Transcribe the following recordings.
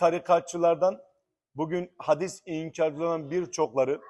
tarikatçılardan, bugün hadis inkarcılarından birçokları,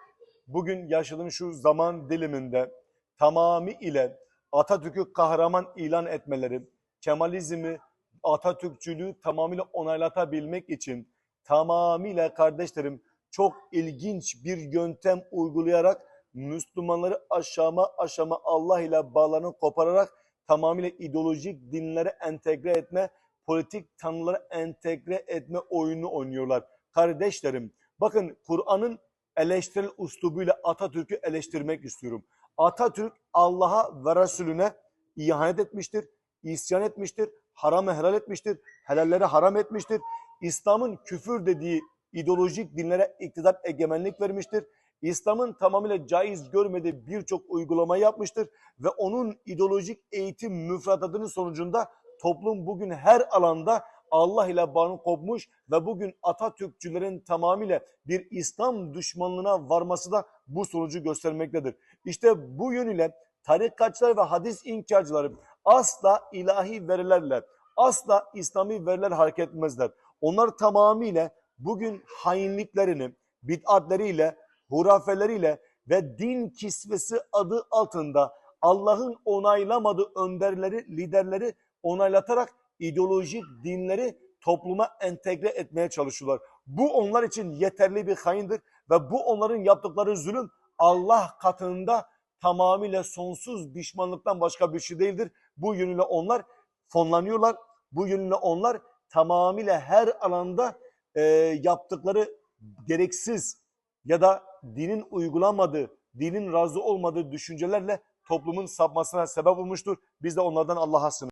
bugün yaşadığımız şu zaman diliminde tamamıyla Atatürk'ü kahraman ilan etmeleri, Kemalizmi, Atatürkçülüğü tamamıyla onaylatabilmek için tamamıyla kardeşlerim çok ilginç bir yöntem uygulayarak Müslümanları aşama aşama Allah ile bağlarını kopararak tamamıyla ideolojik dinlere entegre etme, politik tanrılara entegre etme oyunu oynuyorlar. Kardeşlerim bakın Kur'an'ın eleştirel uslubuyla Atatürk'ü eleştirmek istiyorum. Atatürk Allah'a ve Resulüne ihanet etmiştir, isyan etmiştir, haramı helal etmiştir, helalleri haram etmiştir. İslam'ın küfür dediği ideolojik dinlere iktidar egemenlik vermiştir. İslam'ın tamamıyla caiz görmediği birçok uygulama yapmıştır ve onun ideolojik eğitim müfredatının sonucunda toplum bugün her alanda Allah ile bağını kopmuş ve bugün Atatürkçülerin tamamıyla bir İslam düşmanlığına varması da bu sonucu göstermektedir. İşte bu yönüyle tarikatçılar ve hadis inkarcıları asla ilahi verilerle, asla İslami veriler hareket etmezler. Onlar tamamıyla bugün hainliklerini, bid'atleriyle, hurafeleriyle ve din kisvesi adı altında Allah'ın onaylamadığı önderleri, liderleri onaylatarak ideolojik dinleri topluma entegre etmeye çalışıyorlar. Bu onlar için yeterli bir haindir ve bu onların yaptıkları zulüm Allah katında tamamıyla sonsuz pişmanlıktan başka bir şey değildir. Bu yönüyle onlar fonlanıyorlar. Bu yönüyle onlar tamamıyla her alanda e, yaptıkları gereksiz ya da dinin uygulamadığı, dinin razı olmadığı düşüncelerle toplumun sapmasına sebep olmuştur. Biz de onlardan Allah'a sığınırız.